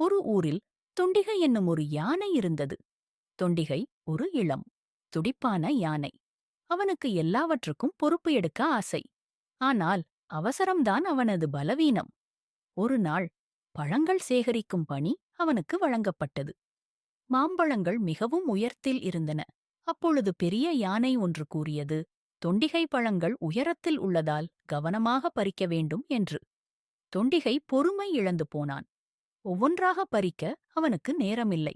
ஒரு ஊரில் தொண்டிகை என்னும் ஒரு யானை இருந்தது. தொண்டிகை ஒரு இளம் துடிப்பான யானை. அவனுக்கு எல்லாவற்றுக்கும் பொறுப்பு எடுக்க ஆசை. ஆனால் அவசரம்தான் அவனது பலவீனம். ஒரு நாள் பழங்கள் சேகரிக்கும் பணி அவனுக்கு வழங்கப்பட்டது. மாம்பழங்கள் மிகவும் உயர்த்தில் இருந்தன. அப்பொழுது பெரிய யானை ஒன்று கூறியது தொண்டிகை பழங்கள் உயரத்தில் உள்ளதால் கவனமாக பறிக்க வேண்டும் என்று. தொண்டிகை பொறுமை இழந்து போனான். ஒவ்வொன்றாக பறிக்க அவனுக்கு நேரமில்லை.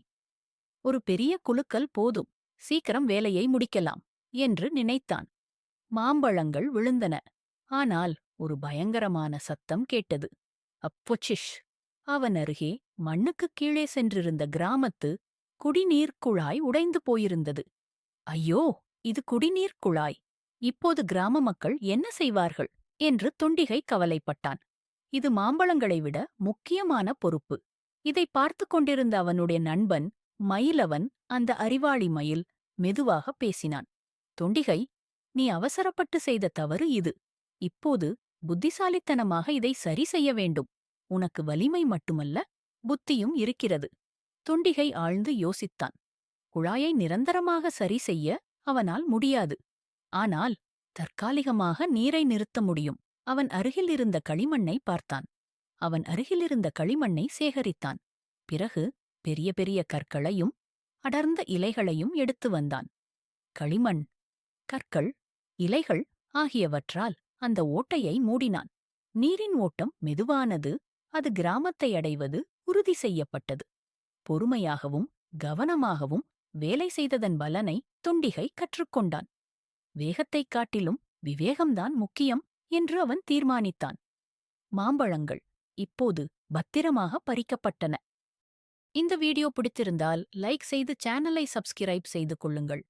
ஒரு பெரிய குலுக்கல் போதும் சீக்கிரம் வேலையை முடிக்கலாம் என்று நினைத்தான். மாம்பழங்கள் விழுந்தன. ஆனால் ஒரு பயங்கரமான சத்தம் கேட்டது. அப்பொச்சிஷ் அவன் அருகே மண்ணுக்குக் கீழே சென்றிருந்த கிராமத்து குடிநீர் குழாய் உடைந்து போயிருந்தது. ஐயோ! இது குடிநீர் குழாய். இப்போது கிராம மக்கள் என்ன செய்வார்கள்? என்று தொண்டிகை கவலைப்பட்டான். இது மாம்பழங்களை விட முக்கியமான பொறுப்பு. இதை பார்த்து கொண்டிருந்த அவனுடைய நண்பன் மயிலவன் அந்த அறிவாளி மயில் மெதுவாக பேசினான். தொண்டிகை நீ அவசரப்பட்டு செய்த தவறு இது. இப்போது புத்திசாலித்தனமாக இதை சரி செய்ய வேண்டும். உனக்கு வலிமை மட்டுமல்ல புத்தியும் இருக்கிறது தொண்டிகை ஆழ்ந்து யோசித்தான். குழாயை நிரந்தரமாக சரி செய்ய அவனால் முடியாது. ஆனால் தற்காலிகமாக நீரை நிறுத்த முடியும். அவன் அருகில் இருந்த களிமண்ணை பார்த்தான். அவன் அருகிலிருந்த களிமண்ணை சேகரித்தான். பிறகு பெரிய பெரிய கற்களையும் அடர்ந்த இலைகளையும் எடுத்து வந்தான். களிமண் கற்கள் இலைகள் ஆகியவற்றால் அந்த ஓட்டையை மூடினான். நீரின் ஓட்டம் மெதுவானது அது கிராமத்தை அடைவது உறுதி செய்யப்பட்டது. பொறுமையாகவும் கவனமாகவும் வேலை செய்ததன் பலனை தொண்டிகை கற்றுக்கொண்டான். வேகத்தைக் காட்டிலும் விவேகம்தான் முக்கியம். என்று அவன் தீர்மானித்தான். மாம்பழங்கள் இப்போது பத்திரமாக பறிக்கப்பட்டன. இந்த வீடியோ பிடித்திருந்தால் லைக் செய்து சேனலை சப்ஸ்கிரைப் செய்து கொள்ளுங்கள்.